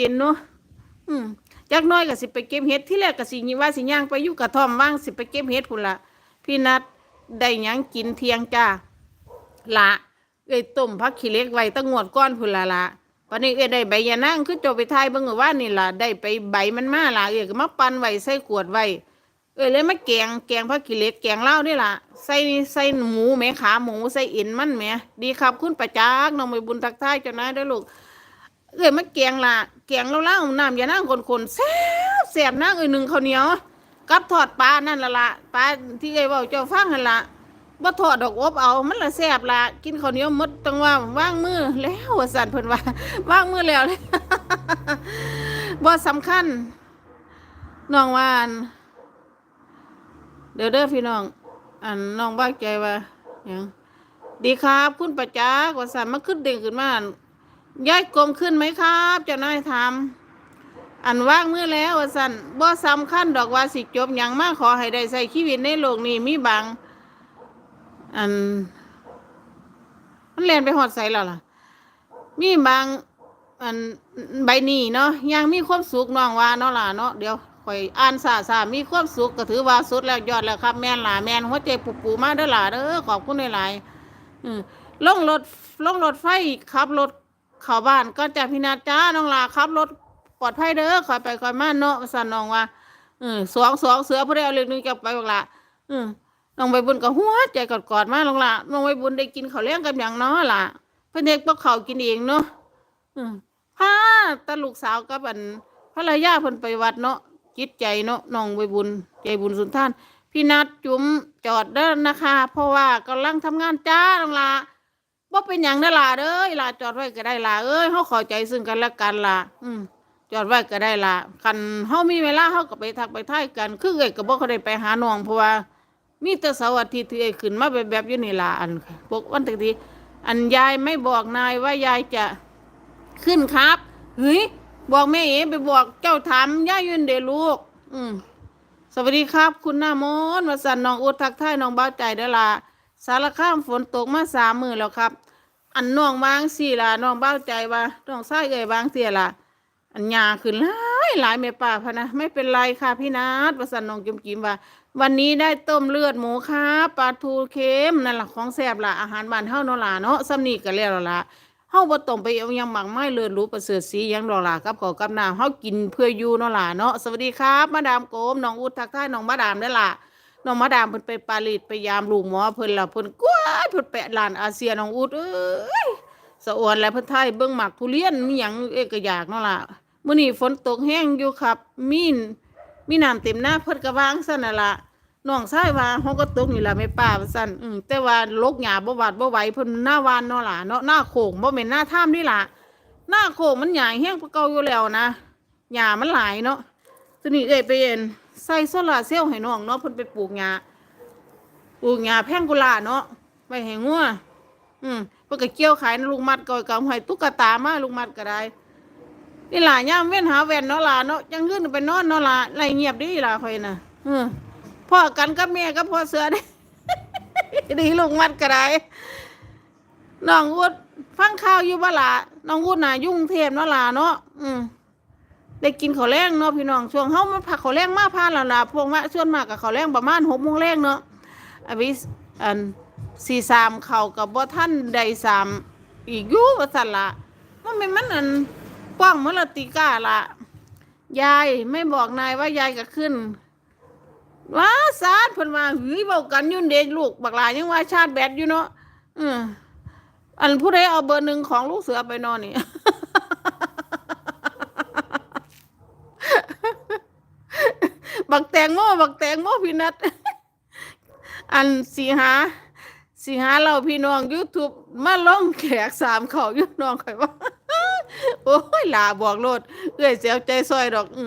ย็นเนาะอืมจักน้อยก็สิไปเก็บเห็ดที่แรกก็สิว่าสิย่างไปอยู่กระท่อมว่างสิไปเก็บเห็ดพุ่นละพี่นัดได้หยังกินเที่ยงจ้าละเอ้ยต้มผักขี้เล็กไว้ตั้งงวดก้อนพุ่นละละวันนี้เอ้ยได้ใบยานั่งคือจบไปทายเบิ่งว่านี่ล่ะได้ไปใบมันมาล่ะเอ้ยก็มาปั่นไว้ใส่ขวดไว้เอ้ยเลยมาแกงแกงผักขี้เล็กแกงเหล้านี่ล่ะใส่ใส่หมูแหมขาหมูใส่อ็นมันแหมดีครับคุณประจักษ์น้องไปบุญทักทายเจ้านายเด้อลูก เอ้ยมาแกงละแกงเหล้าๆน้ำอย่านั่งคนๆแซ่บแซ่บนั่งเอ้ยหนึ่งข้าวเหนียวกับทอดปลานั่นละละปลาที่เอ้ยเว่าเจ้าฟังนั่นละบ่ทอดดอกอบเอา มันละแซ่บละกินข้าวเหนียวมดตังว่าว่างมือแล้วสั่นเพิ่นว่าว่างมือแล้วบ่สำคัญน้องว่านเดี๋ยวเด้อพี่น้อง อันน้องบ้าใจว่ายังดีครับคุณประจักษ์ว่าสั่นมาขึ้นเด้งขึ้นมาน ย้ายกลมขึ้นไหมครับเจ้านายถามอันว่างมือแล้วสันบ่สำคัญดอกว่าสิจบหยังมากขอให้ได้ใส่ชีวิตในโลกนี้มีบางอันมันเรียนไปหอดใส่แล้วล่ะ มีบางอันใบนี้เนาะยังมีความสุขน้องว่าเนาะล่ะเนาะเดี๋ยวข่อยอ่านซาซามีความสุขก็ถือว่าสุดแล้วยอดแล้วครับ แม่นล่ะแม่นหัวใจปูปูมาเด้อล่ะเด้อขอบคุณหลายๆอืมลงรถลงรถไฟขับรถ เข้าบ้านก็จะพินาจ้าน้องลาขับรถปลอดภัยเด้อคอยไปคอยมาเนาะสั่นน้องว่าอืมสองสองเสือผู้ใดเอาเรื่องนึงจะไปบอกละอืมน้องใบบุญก็หัวใจกอดกอดๆมาลงละน้องใบบุญได้กินข้าวเลี้ยงกับอย่างเนาะล่ะเพิ่นเด็กพวกเขากินเองเนาะอืมพาตาลูกสาวกับอันภรรยาเพิ่นไปวัดเนาะจิตใจเนาะน้องใบบุญใจบุญสุนท่าน พี่นัดจุ๋มจอดเด้อนะคะ เพราะว่ากำลังทำงานจ้าน้องลา บ่เป็นหยังเด้อล่ะเด้อล่ะจอดไว้ก็ได้ล่ะเอ้ยเฮาเข้าใจซึ่งกันและกันล่ะ อืมจอดไว้ก็ได้ล่ะคันเฮามีเวลาเฮาก็ไปทักไปทายกัน คือเอ้ยก็บ่ค่อยได้ไปหาน้องเพราะว่า มีแต่เสาร์อาทิตย์ที่เอ้ยขึ้นมาแบบแบบๆอยู่นี่ล่ะอันพวกวันตะกี้อันยายไม่บอกนายว่ายายจะขึ้นครับเฮ้ยบอกแม่เอ๋ไปบอกเจ้าถามย่ายืนเดลูก อืมสวัสดีครับ คุณหน้ามนต์วสันน้องอุดทักทายน้องเบ้าใจเด้อล่ะ สารข้ามฝนตกมาสามมือแล้วครับ อันน้องบางสี่ล่ะน้องเบ้าใจว่าน้องไส้เอ่ยบางเสียล่ะอันยาขึ้นหลายหลายแม่ป่าพะนะไม่เป็นไรค่ะพี่นัทวสันน้องจิมจิมว่า วันนี้ได้ต้มเลือดหมูครับปลาทูเค็มนั่นล่ะของแซ่บล่ะอาหารบ้านเฮาเนาะล่ะเนาะสำนีก็แล้วละเฮาบ่ต้องไปเอายังหมักไม้เลือดรู้ประเสริฐสียังดอกล่ะกับข้าวกับน้ำเฮากินเพื่ออยู่เนาะล่ะเนาะสวัสดีครับมาดามโกมน้องอุดทักทายน้องมาดามเด้อล่ะ น้องมาดามเพิ่นไปปารีสไปยามลูกหมอเพิ่นล่ะเพิ่นกวาดเพิ่นแปะลานอาเซียน้องอุดเอ้ยสะอวนแล้วเพิ่นไทยเบิ่งหมักทุเรียนมีหยังเอ้ก็อยากเนาะล่ะมื้อนี้ฝนตกแห้งอยู่ครับ มีนมีน้ำเต็มหน้าเพิ่นก็วางซั่นน่ะล่ะน้องชายว่าเฮาก็ตกนี่ล่ะแม่ป้าว่าซั่นอืมแต่ว่าลกหญ้าบ่หวาดบ่ไหวเพิ่นหน้าวานเนาะล่ะเนาะหน้าโขงบ่แม่นหน้าถ้ำนี่ล่ะหน้าโขงมันใหญ่แฮงกว่าเก่าอยู่แล้วนะหญ้ามันหลายเนาะทีนี้เอ้ยไปเอ็นใส่โซลาเซลล์ให้น้องเนาะเพิ่นไปปลูกหญ้าปลูกหญ้าแพงกุหลาเนาะไว้ให้งัวอืมเพิ่นก็เกี่ยวขายลูกมัดก็กำให้ตุ๊กตามาลูกมัดก็ได้นี่ล่ะย่ามเว้นหาแว่นเนาะล่ะเนาะจังขึ้นไปนอนเนาะล่ะไรเงียบดีล่ะข่อยน่ะอืมพ่อกันกับแม่กับพ่อเสือได้ดีลูกมัดกระไดน้องวุฒฟังข่าวอยู่บ้าละน้องวุฒน่ะยุ่งเทพเนาะล่ะเนาะอืม ได้กินข้าวแรงเนาะพี่น้องช่วงเฮามาพักข้าวแรงมาพานแล้วล่ะพวกมาส่วนมากกับข้าวแรงประมาณหกโมงแรงเนาะอวิสอันสี่สามเข้ากับบ่ท่านใดสามอีกอยู่ว่าสั่นละมันเป็นมันอันป้องมลติก้าละยายไม่บอกนายว่ายายก็ขึ้นว้าซาดเพิ่นว่าหึยเว้ากันยุ่นเด็กลูกบักหลายยังว่าชาติแบดอยู่เนาะอืมอันผู้ใดเอาเบอร์หนึ่งของลูกเสือไปนอนนี่ บักแตงโมบักแตงโมพี่นัดอันสีหาสีหาเราพี่น้อง YouTube มาล่องแขกสามเขาอยู่น้องข่อยว่าโอ้ยลาบอกโลดเอื้อยเสียวใจซอยดอกอื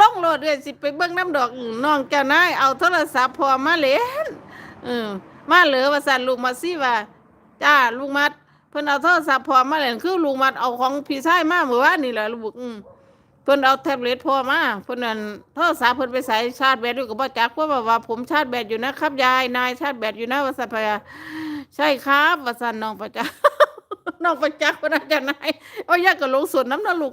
ล่องโลดเลยสิไปเบิ่งน้ำดอกอืน้องเจ้านายเอาโทรศัพท์พอมาเล่นออมาเหลือว่าสั่นลูกมาสิว่าจ้าลูกมัดเพิ่นเอาโทรศัพท์พอมาเล่นคือลูกมัดเอาของพี่ชายมาเมื่อวานนี่แหละลูกอืม เพิ่นเอาแท็บเล็ตพ่อมาเพิ่นนั่นโทรศัพท์เพิ่นไปใส่ชาร์จแบตอยู่กับบ่จักเพราะว่าว่าผมชาร์จแบตอยู่นะครับยายนายชาร์จแบตอยู่นะว่าสันพะยาใช่ครับว่าสันน้องประจักษ์ น้องประจักษ์ว่าน่าจะนายเอาอยากก็ลงสวนน้ำนะลูก